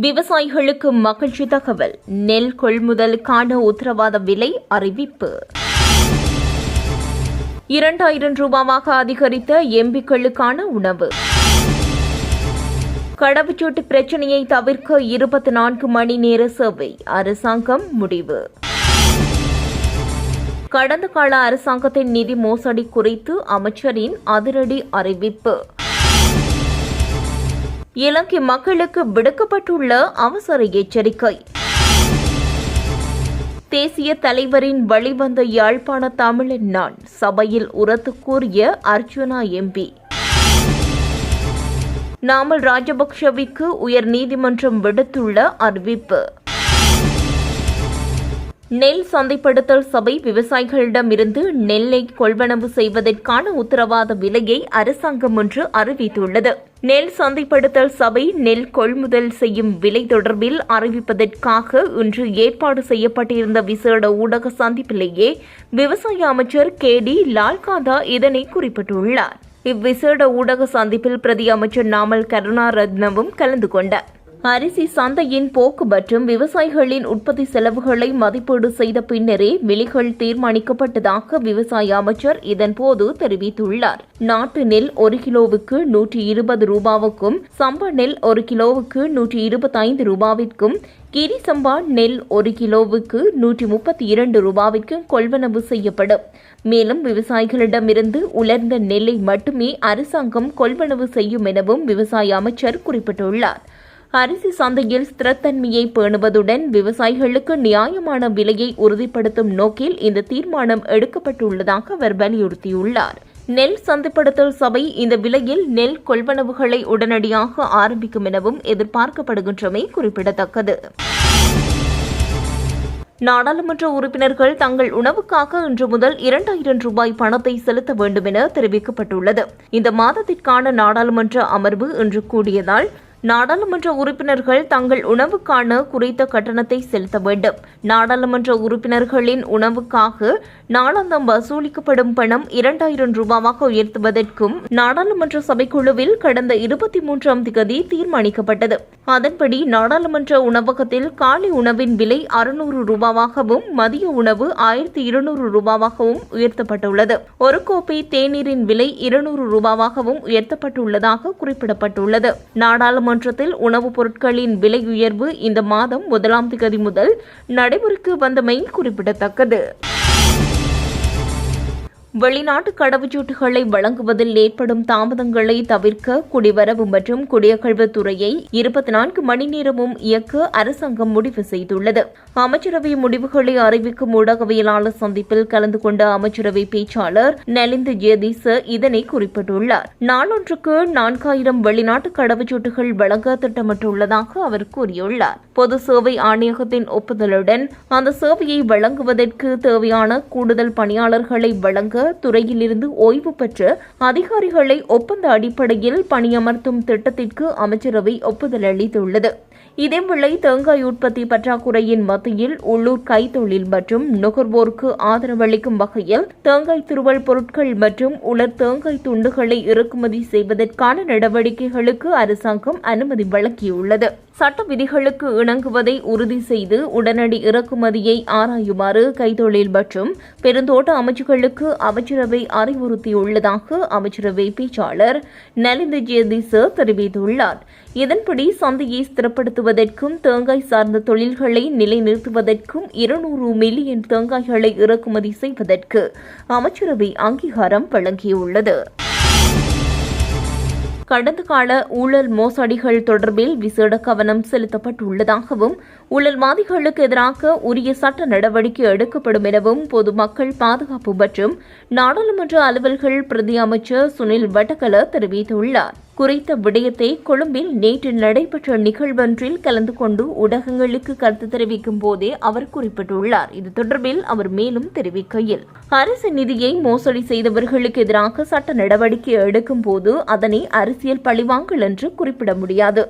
விவசாயிகளுக்கு மகிழ்ச்சி தகவல். நெல் கொள்முதலுக்கான உத்தரவாத விலை அறிவிப்பு. இரண்டாயிரம் ரூபாவாக அதிகரித்த எம்பிக்களுக்கான உணவு. கடவுச்சூட்டு பிரச்சனையை தவிர்க்க இருபத்தி நான்கு மணி நேர சேவை அரசாங்கம் முடிவு. கடந்த கால அரசாங்கத்தின் நிதி மோசடி குறித்து அமைச்சரின் அதிரடி அறிவிப்பு. இலங்கை மக்களுக்கு விடுக்கப்பட்டுள்ள அவசர எச்சரிக்கை. தேசிய தலைவரின் வழிவந்த யாழ்ப்பாண தமிழன் நான் சபையில் உரத்து கூறிய அர்ஜுனா எம்பி. நாமல் ராஜபக்ஷவிற்கு உயர் நீதிமன்றம் விடுத்துள்ள அறிவிப்பு. நெல் சந்தைப்படுத்தல் சபை விவசாயிகளிடமிருந்து நெல்லை கொள்வனவு செய்வதற்கான உத்தரவாத விலையை அரசாங்கம் ஒன்று அறிவித்துள்ளது. நெல் சந்தைப்படுத்தல் சபை நெல் கொள்முதல் செய்யும் விலை தொடர்பில் அறிவிப்பதற்காக இன்று ஏற்பாடு செய்யப்பட்டிருந்த விசேட ஊடக சந்திப்பிலேயே விவசாய அமைச்சர் கே டி லால்காந்தா இதனை குறிப்பிட்டுள்ளார். இவ்விசேட ஊடக சந்திப்பில் பிரதி அமைச்சர் நாமல் கருணாரத்னவும் கலந்து கொண்டார். அரிசி சந்தையின் போக்கு மற்றும் விவசாயிகளின் உற்பத்தி செலவுகளை மதிப்பீடு செய்த பின்னரே விலைகள் தீர்மானிக்கப்பட்டதாக விவசாய அமைச்சர் இதன்போது தெரிவித்துள்ளார். நாட்டு நெல் ஒரு கிலோவுக்கு நூற்றி இருபது ரூபாவுக்கும் சம்பா நெல் ஒரு கிலோவுக்கு நூற்றி இருபத்தைந்து ரூபாவிற்கும் கிரி சம்பா நெல் ஒரு கிலோவுக்கு நூற்றி முப்பத்தி இரண்டு ரூபாவிற்கும் கொள்வனவு செய்யப்படும். மேலும் விவசாயிகளிடமிருந்து உலர்ந்த நெல்லை மட்டுமே அரசாங்கம் கொள்வனவு செய்யும் எனவும் விவசாய அமைச்சர் குறிப்பிட்டுள்ளார். அரிசி சந்தையில் ஸ்திரத்தன்மையை பேணுவதுடன் விவசாயிகளுக்கு நியாயமான விலையை உறுதிப்படுத்தும் நோக்கில் இந்த தீர்மானம் எடுக்கப்பட்டுள்ளதாக அவர் வலியுறுத்தியுள்ளார். நெல் சந்தைப்படுத்தல் சபை இந்த விலையில் நெல் கொள்வனவுகளை உடனடியாக ஆரம்பிக்கும் எனவும் எதிர்பார்க்கப்படுகின்றமை குறிப்பிடத்தக்கது. நாடாளுமன்ற உறுப்பினர்கள் தங்கள் உணவுக்காக இன்று முதல் இரண்டாயிரம் ரூபாய் பணத்தை செலுத்த வேண்டும் என தெரிவிக்கப்பட்டுள்ளது. இந்த மாதத்திற்கான நாடாளுமன்ற அமர்வு இன்று கூடியதால் நாடாளுமன்ற உறுப்பினர்கள் தங்கள் உணவுக்கான குறைத்த கட்டணத்தை செலுத்த வேண்டும். நாடாளுமன்ற உறுப்பினர்களின் உணவுக்காக நாளாந்தம் வசூலிக்கப்படும் பணம் இரண்டாயிரம் ரூபாவாக உயர்த்துவதற்கும் நாடாளுமன்ற சபைக்குழுவில் கடந்த இருபத்தி மூன்றாம் திகதி தீர்மானிக்கப்பட்டது. அதன்படி நாடாளுமன்ற உணவகத்தில் காலை உணவின் விலை அறுநூறு ரூபாவாகவும் மதிய உணவு ஆயிரத்தி இருநூறு ரூபாவாகவும் உயர்த்தப்பட்டுள்ளது. ஒரு கோப்பை தேநீரின் விலை இருநூறு ரூபாவாகவும் உயர்த்தப்பட்டுள்ளதாக குறிப்பிடப்பட்டுள்ளது. நாடாளுமன்ற நாடாளுமன்றத்தில் உணவுப் பொருட்களின் விலை உயர்வு இந்த மாதம் முதலாம் திகதி முதல் நடைமுறைக்கு வந்தமை குறிப்பிடத்தக்கது. வெளிநாட்டு கடவுச்சீட்டுகளை வழங்குவதில் ஏற்படும் தாமதங்களை தவிர்க்க குடிவரவு மற்றும் குடியகழ்வுத் துறையை இருபத்தி நான்கு மணி நேரமும் இயக்க அரசாங்கம் முடிவு செய்துள்ளது. அமைச்சரவை முடிவுகளை அறிவிக்கும் ஊடகவியலாளர் சந்திப்பில் கலந்து கொண்ட அமைச்சரவை பேச்சாளர் நலிந்து ஜெயதீச இதனை குறிப்பிட்டுள்ளார். நாளொன்றுக்கு நான்காயிரம் வெளிநாட்டு கடவுச்சீட்டுகள் வழங்க திட்டமிட்டுள்ளதாக அவர் கூறியுள்ளார். பொது சேவை ஆணையகத்தின் ஒப்புதலுடன் அந்த சேவையை வழங்குவதற்கு தேவையான கூடுதல் பணியாளர்களை வழங்க துறையிலிருந்து ஓய்வு பெற்ற அதிகாரிகளை ஒப்பந்த அடிப்படையில் பணியமர்த்தும் திட்டத்திற்கு அமைச்சரவை ஒப்புதல் அளித்துள்ளது. இதேவேளை தேங்காய் உற்பத்தி பற்றாக்குறையின் மத்தியில் உள்ளூர் கைத்தொழில் மற்றும் நுகர்வோருக்கு ஆதரவளிக்கும் வகையில் தேங்காய் துருவல் பொருட்கள் மற்றும் உலர் தேங்காய் துண்டுகளை இறக்குமதி செய்வதற்கான நடவடிக்கைகளுக்கு அரசாங்கம் அனுமதி வழங்கியுள்ளது. சட்ட விதிகளுக்கு இணங்குவதை உறுதி செய்து உடனடி இறக்குமதியை ஆராயுமாறு கைத்தொழில் மற்றும் பெருந்தோட்ட அமைச்சுகளுக்கு அமைச்சரவை அறிவுறுத்தியுள்ளதாக அமைச்சரவை பேச்சாளர் நலிந்த ஜெயதிச தெரிவித்துள்ளார். இதன்படி சந்தையை ஸ்திரப்படுத்துவதற்கும் தேங்காய் சார்ந்த தொழில்களை நிலைநிறுத்துவதற்கும் இருநூறு மில்லியன் தேங்காய்களை இறக்குமதி செய்வதற்கு அமைச்சரவை அங்கீகாரம் வழங்கியுள்ளது. கடந்த கால ஊழல் மோசடிகள் தொடர்பில் விசேட கவனம் செலுத்தப்பட்டுள்ளதாகவும் ஊழல்வாதிகளுக்கு எதிராக உரிய சட்ட நடவடிக்கை எடுக்கப்படும் எனவும் பொதுமக்கள் பாதுகாப்பு மற்றும் நாடாளுமன்ற அலுவல்கள் பிரதி அமைச்சர் சுனில் வட்டகல தெரிவித்துள்ளார். குறித்த விடயத்தை கொழும்பில் நேற்று நடைபெற்ற நிகழ்வொன்றில் கலந்து கொண்டு ஊடகங்களுக்கு கருத்து தெரிவிக்கும் போதே அவர் குறிப்பிட்டுள்ளார். இது தொடர்பில் அவர் மேலும் தெரிவிக்கையில் அரசு நிதியை மோசடி செய்தவர்களுக்கு எதிராக சட்ட நடவடிக்கை எடுக்கும் போது அதனை அரசியல் பழிவாங்கல் என்று குறிப்பிட முடியாது.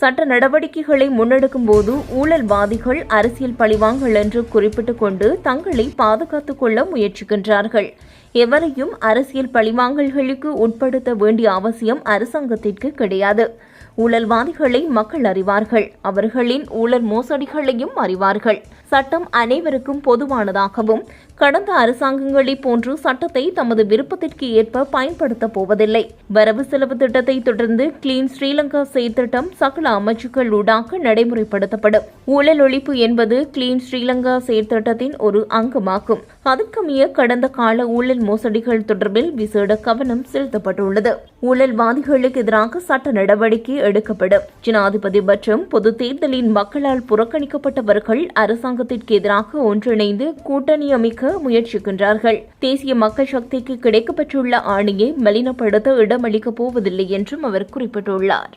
சட்ட நடவடிக்கைகளை முன்னெடுக்கும் போது ஊழல்வாதிகள் அரசியல் பழிவாங்கல் என்று குறிப்பிட்டுக் கொண்டு தங்களை பாதுகாத்துக் கொள்ள முயற்சிக்கின்றார்கள். எவரையும் அரசியல் பழிவாங்கல்களுக்கு உட்படுத்த வேண்டிய அவசியம் அரசாங்கத்திற்கு கிடையாது. ஊழல்வாதிகளை மக்கள் அறிவார்கள். அவர்களின் ஊழல் மோசடிகளையும் அறிவார்கள். சட்டம் அனைவருக்கும் பொதுவானதாகவும் கடந்த அரசாங்கங்களை போன்று சட்டத்தை தமது விருப்பத்திற்கு ஏற்ப பயன்படுத்தப் போவதில்லை. வரவு செலவு திட்டத்தை தொடர்ந்து கிளீன் ஸ்ரீலங்கா செயற்திட்டம் சகல அமைச்சுக்கள் ஊடாக நடைமுறைப்படுத்தப்படும். ஊழல் ஒழிப்பு என்பது கிளீன் ஸ்ரீலங்கா செயற்திட்டத்தின் ஒரு அங்கமாகும். அதற்கமைய கடந்த கால ஊழல் மோசடிகள் தொடர்பில் விசேட கவனம் செலுத்தப்பட்டுள்ளது. ஊழல்வாதிகளுக்கு எதிராக சட்ட நடவடிக்கை எடுக்கப்படும். ஜனாதிபதி மற்றும் பொது தேர்தலின் மக்களால் புறக்கணிக்கப்பட்டவர்கள் அரசாங்க அரசாங்கத்திற்கு எதிராக ஒன்றிணைந்து கூட்டணி அமைக்க முயற்சிக்கின்றார்கள். தேசிய மக்கள் சக்திக்கு கிடைக்கப்பெற்றுள்ள ஆணையை மலினப்படுத்த இடமளிக்கப் போவதில்லை என்றும் அவர் குறிப்பிட்டுள்ளார்.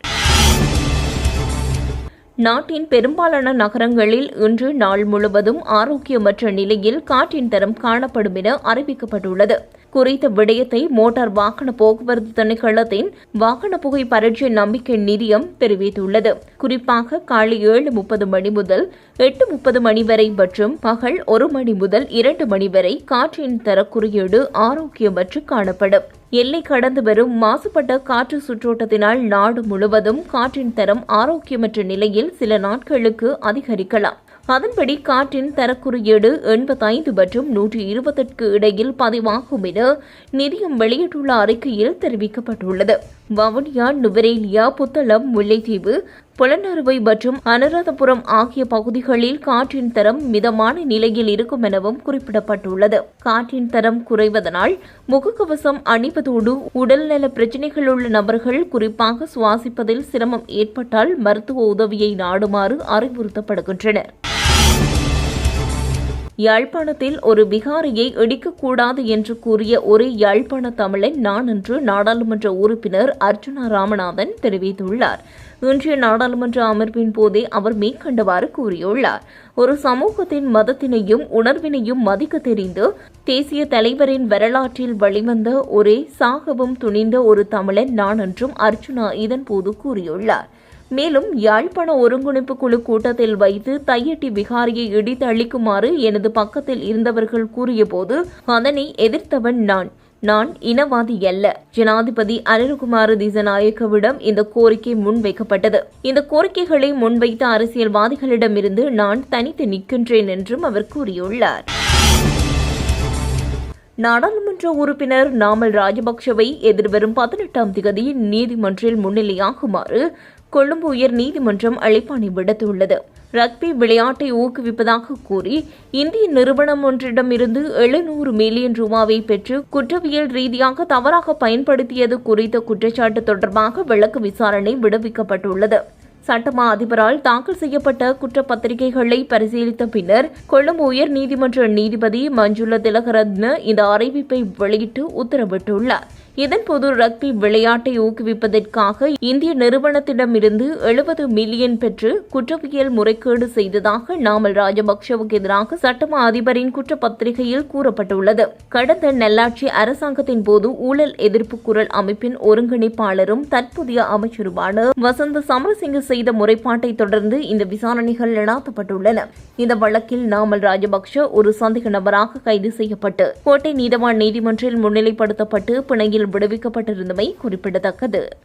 நாட்டின் பெரும்பாலான நகரங்களில் இன்று நாள் முழுவதும் ஆரோக்கியமற்ற நிலையில் காற்றின் தரம் காணப்படும் என அறிவிக்கப்பட்டுள்ளது. குறித்த விடயத்தை மோட்டார் வாகன போக்குவரத்து திணைக்களத்தின் வாகன புகை பரீட்சை நம்பிக்கை நிதியம் தெரிவித்துள்ளது. குறிப்பாக காலை ஏழு முப்பது மணி முதல் எட்டு முப்பது மணி வரை மற்றும் பகல் ஒரு மணி முதல் இரண்டு மணி வரை காற்றின் தர குறியீடு ஆரோக்கியமற்று காணப்படும். எல்லை கடந்து வரும் மாசுபட்ட காற்று சுற்றோட்டத்தினால் நாடு முழுவதும் காற்றின் தரம் ஆரோக்கியமற்ற நிலையில் சில நாட்களுக்கு அதிகரிக்கலாம். அதன்படி காற்றின் தரக்குறியீடு எண்பத்தைந்து மற்றும் நூற்றி இருபத்தெட்டுக்கு இடையில் பதிவாகும் என நிதியம் வெளியிட்டுள்ள அறிக்கையில் தெரிவிக்கப்பட்டுள்ளது. வவுனியா நுவரேலியா புத்தளம் முல்லைத்தீவு புலனறுவை மற்றும் அனுராதபுரம் ஆகிய பகுதிகளில் காற்றின் தரம் மிதமான நிலையில் இருக்கும் எனவும் குறிப்பிடப்பட்டுள்ளது. காற்றின் தரம் குறைவதனால் முகக்கவசம் அணிவதோடு உடல்நல பிரச்சினைகள் உள்ள நபர்கள் குறிப்பாக சுவாசிப்பதில் சிரமம் ஏற்பட்டால் மருத்துவ உதவியை நாடுமாறு அறிவுறுத்தப்படுகின்றனர். யாழ்ப்பாணத்தில் ஒரு பிகாரியை இடிக்கக்கூடாது என்று கூறிய ஒரே யாழ்ப்பாண தமிழன் நான் என்று நாடாளுமன்ற உறுப்பினர் அர்ஜுனா ராமநாதன் தெரிவித்துள்ளார். இன்றைய நாடாளுமன்ற அமர்வின் போதே அவர் மேற்கண்டவாறு கூறியுள்ளார். ஒரு சமூகத்தின் மதத்தினையும் உணர்வினையும் மதிக்க தெரிந்து தேசிய தலைவரின் வரலாற்றில் வழிவந்த ஒரே சாகவும் துணிந்த ஒரு தமிழன் நான் என்றும் அர்ஜுனா இதன்போது கூறியுள்ளார். மேலும் யாழ்ப்பாண ஒருங்கிணைப்பு குழு கூட்டத்தில் வைத்து தையட்டி விகாரியை இடித்து அளிக்குமாறு எனது பக்கத்தில் இருந்தவர்கள் கூறியபோது அதனை எதிர்த்தவன் நான். நான் இனவாதி அல்ல. ஜனாதிபதி அனில்குமார் திசநாயக்கவிடம் இந்த கோரிக்கை முன்வைக்கப்பட்டது. இந்த கோரிக்கைகளை முன்வைத்த அரசியல்வாதிகளிடமிருந்து நான் தனித்து நிற்கின்றேன் என்றும் அவர் கூறியுள்ளார். நாடாளுமன்ற உறுப்பினர் நாமல் ராஜபக்சவை எதிர்வரும் பதினெட்டாம் திகதி நீதிமன்றில் முன்னிலையாகுமாறு கொழும்பு உயர் நீதிமன்றம் அழைப்பாணை விடுத்துள்ளது. ரக்பி விளையாட்டை ஊக்குவிப்பதாக கூறி இந்திய நிறுவனம் ஒன்றிடமிருந்து எழுநூறு மில்லியன் ரூபாவை பெற்று குற்றவியல் ரீதியாக தவறாக பயன்படுத்தியது குறித்த குற்றச்சாட்டு தொடர்பாக விளக்கு விசாரணை விடுவிக்கப்பட்டுள்ளது. சட்டமா அதிபரால் தாக்கல் செய்யப்பட்ட குற்றப்பத்திரிகைகளை பரிசீலித்த பின்னர் கொழும்பு உயர் நீதிமன்ற நீதிபதி மஞ்சுள திலகரத்ன இந்த அறிவிப்பை வெளியிட்டு உத்தரவிட்டுள்ளார். இதன்போது ரக்பி விளையாட்டை ஊக்குவிப்பதற்காக இந்திய நிறுவனத்திடமிருந்து எழுபது மில்லியன் பெற்று குற்றவியல் முறைகேடு செய்ததாக நாமல் ராஜபக்சவுக்கு எதிராக சட்டமா அதிபரின் குற்றப்பத்திரிகையில் கூறப்பட்டுள்ளது. கடந்த நல்லாட்சி அரசாங்கத்தின் போது ஊழல் எதிர்ப்பு குரல் அமைப்பின் ஒருங்கிணைப்பாளரும் தற்போதைய அமைச்சருமான வசந்த சமரசிங்க செய்த முறைப்பாட்டை தொடர்ந்து இந்த விசாரணைகள் நடாத்தப்பட்டுள்ளன. இந்த வழக்கில் நாமல் ராஜபக்ஷ ஒரு சந்தேக நபராக கைது செய்யப்பட்டு கோட்டை நீதவான் நீதிமன்றில் முன்னிலைப்படுத்தப்பட்டு பிணையில் விடுவிக்கப்பட்டிருந்தமை குறிப்பிடத்தக்கது.